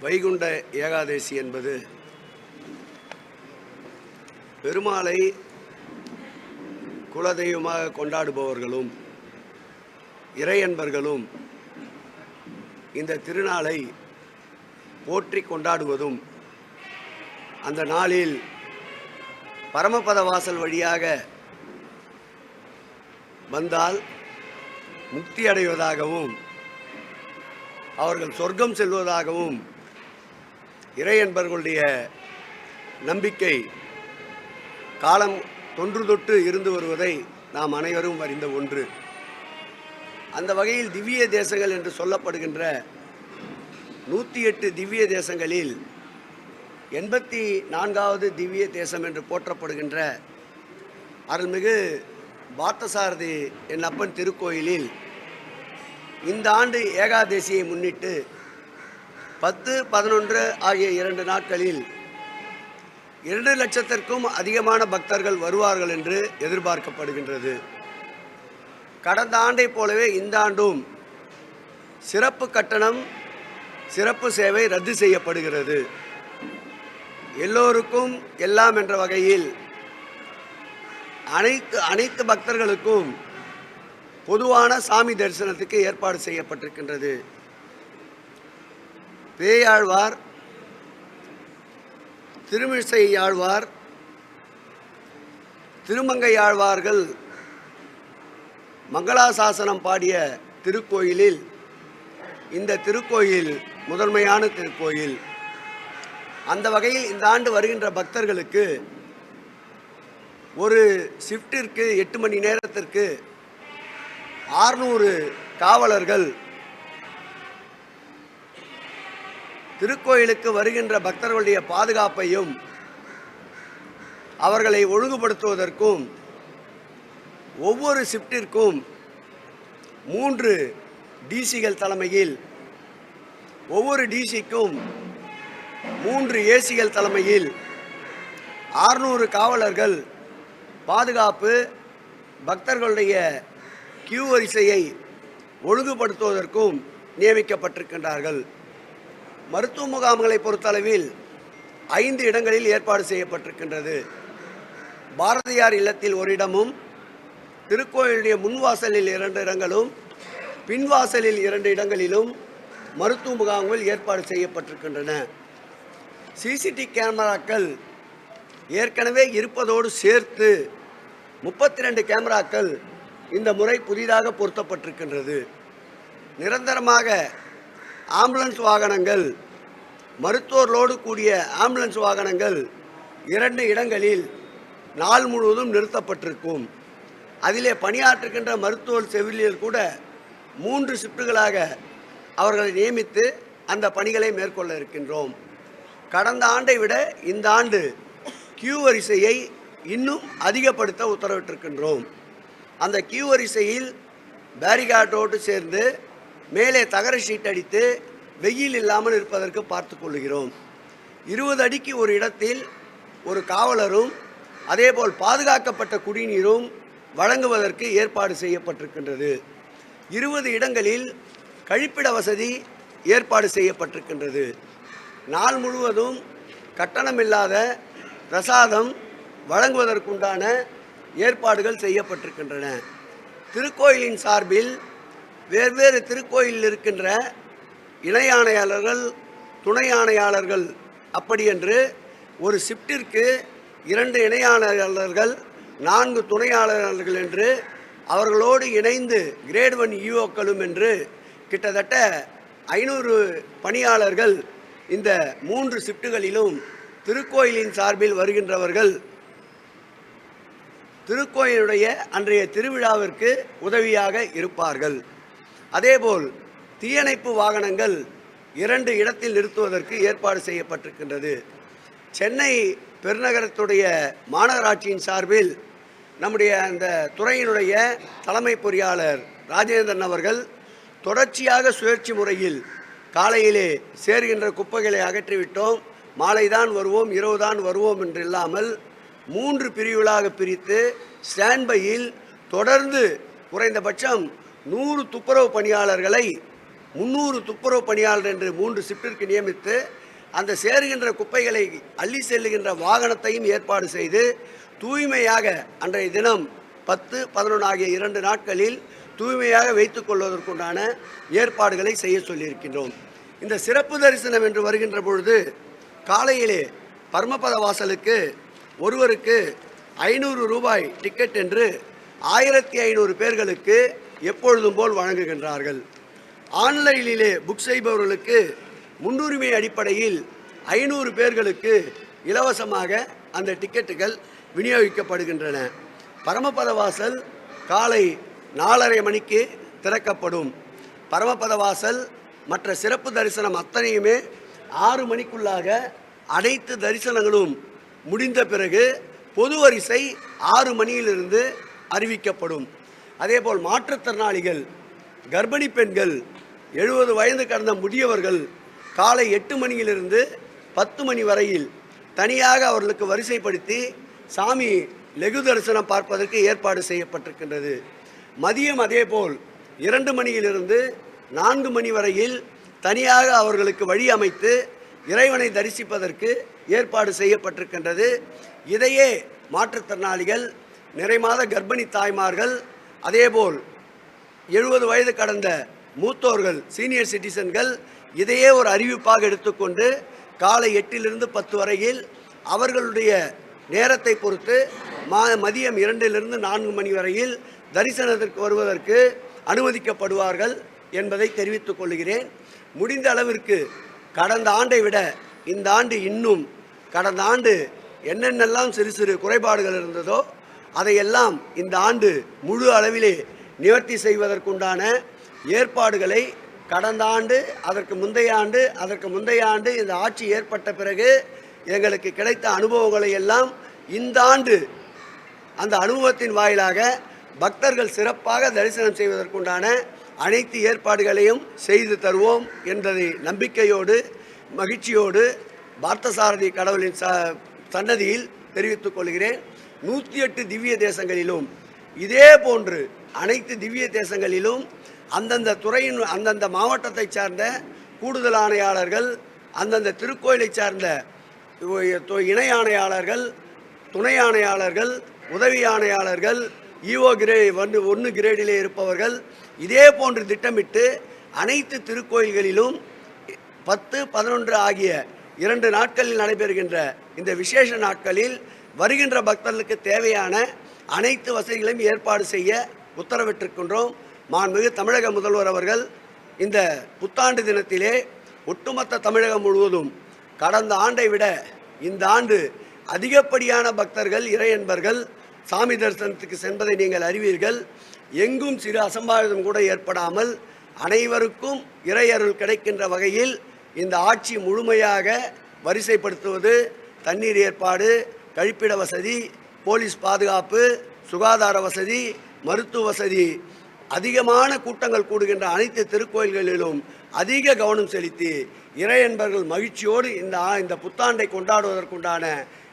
வைகுண்ட ஏகாதசி என்பது பெருமாளை குலதெய்வமாக கொண்டாடுபவர்களும் இறையன்பர்களும் இந்த திருநாளை போற்றி கொண்டாடுவதும் அந்த நாளில் பரமபத வாசல் வழியாக வந்தால் முக்தி அடைவதாகவும் அவர்கள் சொர்க்கம் செல்வதாகவும் இறையன்பர்களுடைய நம்பிக்கை காலம் தொன்று தொட்டு இருந்து வருவதை நாம் அனைவரும் அறிந்த ஒன்று. அந்த வகையில் திவ்ய தேசங்கள் என்று சொல்லப்படுகின்ற நூற்றி எட்டு திவ்ய தேசங்களில் எண்பத்தி நான்காவது திவ்ய தேசம் என்று போற்றப்படுகின்ற அருள்மிகு பார்த்தசாரதி என் அப்பன் திருக்கோயிலில் இந்த ஆண்டு ஏகாதசியை முன்னிட்டு பத்து பதினொன்று ஆகிய இரண்டு நாட்களில் இரண்டு லட்சத்திற்கும் அதிகமான பக்தர்கள் வருவார்கள் என்று எதிர்பார்க்கப்படுகின்றது. கடந்த ஆண்டைப் போலவே இந்த ஆண்டும் சிறப்பு கட்டணம் சிறப்பு சேவை ரத்து செய்யப்படுகிறது. எல்லோருக்கும் எல்லாம் என்ற வகையில் அனைத்து அனைத்து பக்தர்களுக்கும் பொதுவான சாமி தரிசனத்துக்கு ஏற்பாடு செய்யப்பட்டிருக்கின்றது. பேயாழ்வார் திருமிசை ஆழ்வார் திருமங்கை ஆழ்வார்கள் மங்களாசாசனம் பாடிய திருக்கோயிலில் இந்த திருக்கோயில் முதன்மையான திருக்கோயில். அந்த வகையில் இந்த ஆண்டு வருகின்ற பக்தர்களுக்கு ஒரு ஷிஃப்டிற்கு எட்டு மணி நேரத்திற்கு ஆறுநூறு காவலர்கள் திருக்கோயிலுக்கு வருகின்ற பக்தர்களுடைய பாதுகாப்பையும் அவர்களை ஒழுங்குபடுத்துவதற்கும் ஒவ்வொரு ஷிஃப்டிற்கும் மூன்று டிசிகள் தலைமையில் ஒவ்வொரு டிசிக்கும் மூன்று ஏசிகள் தலைமையில் ஆறுநூறு காவலர்கள் பாதுகாப்பு பக்தர்களுடைய கியூ வரிசையை ஒழுங்குபடுத்துவதற்கும் நியமிக்கப்பட்டிருக்கின்றார்கள். மருத்துவ முகாம்களை பொறுத்தளவில் ஐந்து இடங்களில் ஏற்பாடு செய்யப்பட்டிருக்கின்றது. பாரதியார் இல்லத்தில் ஒரு இடமும் திருக்கோயிலுடைய முன்வாசலில் இரண்டு இடங்களும் பின்வாசலில் இரண்டு இடங்களிலும் மருத்துவ முகாம்கள் ஏற்பாடு செய்யப்பட்டிருக்கின்றன. சிசிடி கேமராக்கள் ஏற்கனவே இருப்பதோடு சேர்த்து முப்பத்தி ரெண்டு கேமராக்கள் இந்த முறை புதிதாக பொருத்தப்பட்டிருக்கின்றது. நிரந்தரமாக ஆம்புலன்ஸ் வாகனங்கள் மருத்துவர்களோடு கூடிய ஆம்புலன்ஸ் வாகனங்கள் இரண்டு இடங்களில் நாள் முழுவதும் நிறுத்தப்பட்டிருக்கும். அதிலே பணியாற்றுகின்ற மருத்துவ செவிலியர் கூட மூன்று ஷிஃப்ட்டுகளாக அவர்களை நியமித்து அந்த பணிகளை மேற்கொள்ள இருக்கின்றோம். கடந்த ஆண்டை விட இந்த ஆண்டு கியூ வரிசையை இன்னும் அதிகப்படுத்த உத்தரவிட்டிருக்கின்றோம். அந்த கியூ வரிசையில் பேரிகார்டோடு சேர்ந்து மேலே தகர ஷீட் அடித்து வெயில் இல்லாமல் இருப்பதற்கு பார்த்து கொள்கிறோம் இருபது அடிக்கு ஒரு இடத்தில் ஒரு காவலரும் அதேபோல் பாதுகாக்கப்பட்ட குடிநீரும் வழங்குவதற்கு ஏற்பாடு செய்யப்பட்டிருக்கின்றது. இருபது இடங்களில் கழிப்பிட வசதி ஏற்பாடு செய்யப்பட்டிருக்கின்றது. நாள் முழுவதும் கட்டணமில்லாத பிரசாதம் வழங்குவதற்குண்டான ஏற்பாடுகள் செய்யப்பட்டிருக்கின்றன. திருக்கோயிலின் சார்பில் வெவ்வேறு திருக்கோயிலில் இருக்கின்ற இணை ஆணையாளர்கள் துணை ஆணையாளர்கள் அப்படி என்று ஒரு ஷிப்டிற்கு இரண்டு இணையாளர்கள் நான்கு துணையாளர்கள் என்று அவர்களோடு இணைந்து கிரேட் ஒன் இஓக்களும் என்று கிட்டத்தட்ட ஐநூறு பணியாளர்கள் இந்த மூன்று ஷிப்டுகளிலும் திருக்கோயிலின் சார்பில் வருகின்றவர்கள். திருக்கோயிலுடைய அன்றைய திருவிழாவிற்கு உதவியாக இருப்பார்கள். அதேபோல் தீயணைப்பு வாகனங்கள் இரண்டு இடத்தில் நிறுத்துவதற்கு ஏற்பாடு செய்யப்பட்டிருக்கின்றது. சென்னை பெருநகரத்துடைய மாநகராட்சியின் சார்பில் நம்முடைய அந்த துறையினுடைய தலைமை பொறியாளர் ராஜேந்திரன் அவர்கள் தொடர்ச்சியாக சுழற்சி முறையில் காலையிலே சேர்கின்ற குப்பைகளை அகற்றிவிட்டோம். மாலைதான் வருவோம் இரவுதான் வருவோம் என்று இல்லாமல் மூன்று பிரிவுகளாக பிரித்து ஸ்டாண்ட்பையில் தொடர்ந்து குறைந்தபட்சம் நூறு துப்புரவு பணியாளர்களை முந்நூறு துப்புரவு பணியாளர் என்று மூன்று ஷிப்டிற்கு நியமித்து அந்த சேருகின்ற குப்பைகளை அள்ளி செல்லுகின்ற வாகனத்தையும் ஏற்பாடு செய்து தூய்மையாக அன்றைய தினம் பத்து பதினொன்று ஆகிய இரண்டு நாட்களில் தூய்மையாக வைத்துக் கொள்வதற்குண்டான ஏற்பாடுகளை செய்ய சொல்லியிருக்கின்றோம். இந்த சிறப்பு தரிசனம் என்று வருகின்ற பொழுது காலையிலே பரமபத வாசலுக்கு ஒருவருக்கு ஐநூறு ரூபாய் டிக்கெட் என்று ஆயிரத்தி ஐநூறு பேர்களுக்கு எப்பொழுதும் போல் வழங்குகின்றார்கள். ஆன்லைனிலே புக் செய்பவர்களுக்கு முன்னுரிமை அடிப்படையில் ஐநூறு பேர்களுக்கு இலவசமாக அந்த டிக்கெட்டுகள் விநியோகிக்கப்படுகின்றன. பரமபத வாசல் காலை நாலரை மணிக்கு திறக்கப்படும். பரமபத வாசல் மற்ற சிறப்பு தரிசனம் அத்தனையுமே ஆறு மணிக்குள்ளாக அனைத்து தரிசனங்களும் முடிந்த பிறகு பொது வரிசை ஆறு மணியிலிருந்து அறிவிக்கப்படும். அதேபோல் மாற்றுத்திறனாளிகள் கர்ப்பிணி பெண்கள் எழுபது வயது கடந்த முதியவர்கள் காலை எட்டு மணியிலிருந்து பத்து மணி வரையில் தனியாக அவர்களுக்கு வரிசைப்படுத்தி சாமி லெகு தரிசனம் பார்ப்பதற்கு ஏற்பாடு செய்யப்பட்டிருக்கின்றது. மதியம் அதேபோல் இரண்டு மணியிலிருந்து நான்கு மணி வரையில் தனியாக அவர்களுக்கு வழி அமைத்து இறைவனை தரிசிப்பதற்கு ஏற்பாடு செய்யப்பட்டிருக்கின்றது. இதையே மாற்றுத்திறனாளிகள் நிறைமாத கர்ப்பிணி தாய்மார்கள் அதேபோல் எழுபது வயது கடந்த மூத்தோர்கள் சீனியர் சிட்டிசன்கள் இதையே ஒரு அறிவிப்பாக எடுத்துக்கொண்டு காலை எட்டிலிருந்து பத்து வரையில் அவர்களுடைய நேரத்தை பொறுத்து மா மதியம் இரண்டிலிருந்து நான்கு மணி வரையில் தரிசனத்திற்கு வருவதற்கு அனுமதிக்கப்படுவார்கள் என்பதை தெரிவித்துக் கொள்கிறேன். முடிந்த அளவிற்கு கடந்த ஆண்டை விட இந்த ஆண்டு இன்னும் கடந்த ஆண்டு என்னென்னலாம் சிறு சிறு குறைபாடுகள் இருந்ததோ அதையெல்லாம் இந்த ஆண்டு முழு அளவிலே நிவர்த்தி செய்வதற்குண்டான ஏற்பாடுகளை கடந்த ஆண்டு அதற்கு முந்தைய ஆண்டு அதற்கு முந்தைய ஆண்டு இந்த ஆட்சி ஏற்பட்ட பிறகு எங்களுக்கு கிடைத்த அனுபவங்களை எல்லாம் இந்த ஆண்டு அந்த அனுபவத்தின் வாயிலாக பக்தர்கள் சிறப்பாக தரிசனம் செய்வதற்குண்டான அனைத்து ஏற்பாடுகளையும் செய்து தருவோம் என்பதை நம்பிக்கையோடு மகிழ்ச்சியோடு பார்த்தசாரதி கடவுளின் ச சன்னதியில் தெரிவித்துக் கொள்கிறேன். நூற்றி எட்டு திவ்ய தேசங்களிலும் இதே போன்று அனைத்து திவ்ய தேசங்களிலும் அந்தந்த துறையின் அந்தந்த மாவட்டத்தை சார்ந்த கூடுதல் ஆணையாளர்கள் அந்தந்த திருக்கோயிலை சார்ந்த இணை ஆணையாளர்கள் துணை ஆணையாளர்கள் உதவி ஆணையாளர்கள் ஈஓ கிரே ஒன்று ஒன்று கிரேடிலே இருப்பவர்கள் இதே போன்று திட்டமிட்டு அனைத்து திருக்கோயில்களிலும் பத்து பதினொன்று ஆகிய இரண்டு நாட்களில் நடைபெறுகின்ற இந்த விசேஷ நாட்களில் வருகின்ற பக்தர்களுக்கு தேவையான அனைத்து வசதிகளையும் ஏற்பாடு செய்ய உத்தரவிட்டிருக்கின்றோம். மாண்புமிகு தமிழக முதல்வர் அவர்கள் இந்த புத்தாண்டு தினத்திலே ஒட்டுமொத்த தமிழகம் முழுவதும் கடந்த ஆண்டை விட இந்த ஆண்டு அதிகப்படியான பக்தர்கள் இறையன்பர்கள் சாமி தரிசனத்துக்கு சென்பதை நீங்கள் அறிவீர்கள். எங்கும் சிறு அசம்பாவிதம் கூட ஏற்படாமல் அனைவருக்கும் இறையருள் கிடைக்கின்ற வகையில் இந்த ஆட்சி முழுமையாக வரிசைப்படுத்துவது தண்ணீர் ஏற்பாடு கழிப்பிட வசதி போலீஸ் பாதுகாப்பு சுகாதார வசதி மருத்துவ வசதி. அதிகமான கூட்டங்கள் கூடுகின்ற அனைத்து திருக்கோயில்களிலும் அதிக கவனம் செலுத்தி இறையன்பர்கள் மகிழ்ச்சியோடு இந்த இந்த புத்தாண்டை கொண்டாடுவதற்குண்டான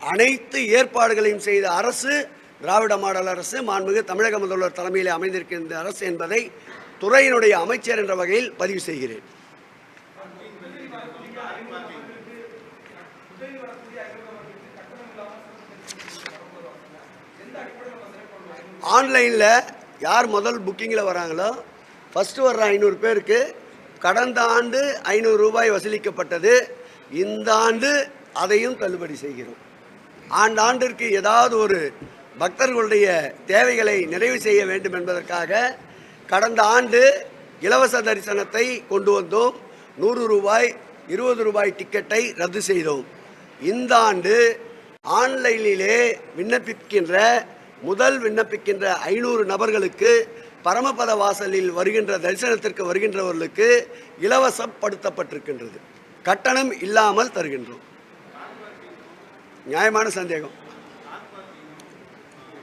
அனைத்து ஏற்பாடுகளையும் செய்த அரசு திராவிட மாடல் அரசு மாண்புமிகு தமிழக முதல்வர் தலைமையில் அமைந்திருக்கின்ற அரசு என்பதை துறையினுடைய அமைச்சர் என்ற வகையில் பதிவு செய்கிறேன். ஆன்லைனில் யார் முதல் புக்கிங்கில் வராங்களோ ஃபஸ்ட்டு வர்ற ஐநூறு பேருக்கு கடந்த ஆண்டு ஐநூறு ரூபாய் வசூலிக்கப்பட்டது. இந்த ஆண்டு அதையும் தள்ளுபடி செய்கிறோம். ஆண்டாண்டிற்கு ஏதாவது ஒரு பக்தர்களுடைய தேவைகளை நிறைவு செய்ய வேண்டும் என்பதற்காக கடந்த ஆண்டு இலவச தரிசனத்தை கொண்டு வந்தோம். நூறு ரூபாய் இருபது ரூபாய் டிக்கெட்டை ரத்து செய்தோம். இந்த ஆண்டு ஆன்லைனிலே விண்ணப்பிக்கின்ற முதல் விண்ணப்பிக்கின்ற ஐநூறு நபர்களுக்கு பரமபத வாசலில் வருகின்ற தரிசனத்திற்கு வருகின்றவர்களுக்கு இலவசப்படுத்தப்பட்டிருக்கின்றது. கட்டணம் இல்லாமல் தருகின்றோம். நியாயமான சந்தேகம்.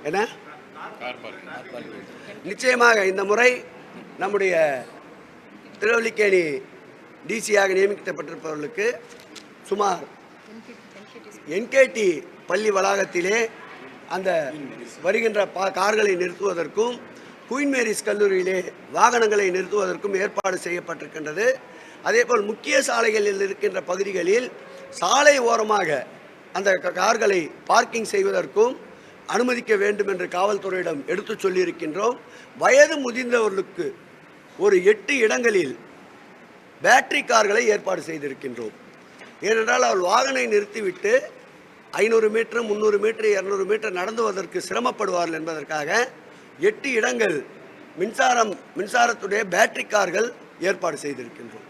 என்ன? நிச்சயமாக இந்த முறை நம்முடைய திருவல்லிக்கேணி டிசியாக நியமிக்கப்பட்டிருப்பவர்களுக்கு சுமார் என்கேடி பள்ளி வளாகத்திலே அந்த வருகின்ற பா கார்களை நிறுத்துவதற்கும் குயின் மேரிஸ் கல்லூரியிலே வாகனங்களை நிறுத்துவதற்கும் ஏற்பாடு செய்யப்பட்டிருக்கின்றது. அதேபோல் முக்கிய சாலைகளில் இருக்கின்ற பகுதிகளில் சாலை ஓரமாக அந்த கார்களை பார்க்கிங் செய்வதற்கும் அனுமதிக்க வேண்டும் என்று காவல்துறையிடம் எடுத்துச் சொல்லியிருக்கின்றோம். வயது முதிர்ந்தவர்களுக்கு ஒரு எட்டு இடங்களில் பேட்டரி கார்களை ஏற்பாடு செய்திருக்கின்றோம். ஏனென்றால் அவர் வாகனை நிறுத்திவிட்டு ஐநூறு மீட்டர் முந்நூறு மீட்டர் இரநூறு மீட்டர் நடந்துவதற்கு சிரமப்படுவார்கள் என்பதற்காக எட்டு இடங்கள் மின்சாரம் மின்சாரத்துடைய பேட்டரி கார்கள் ஏற்பாடு செய்திருக்கின்றோம்.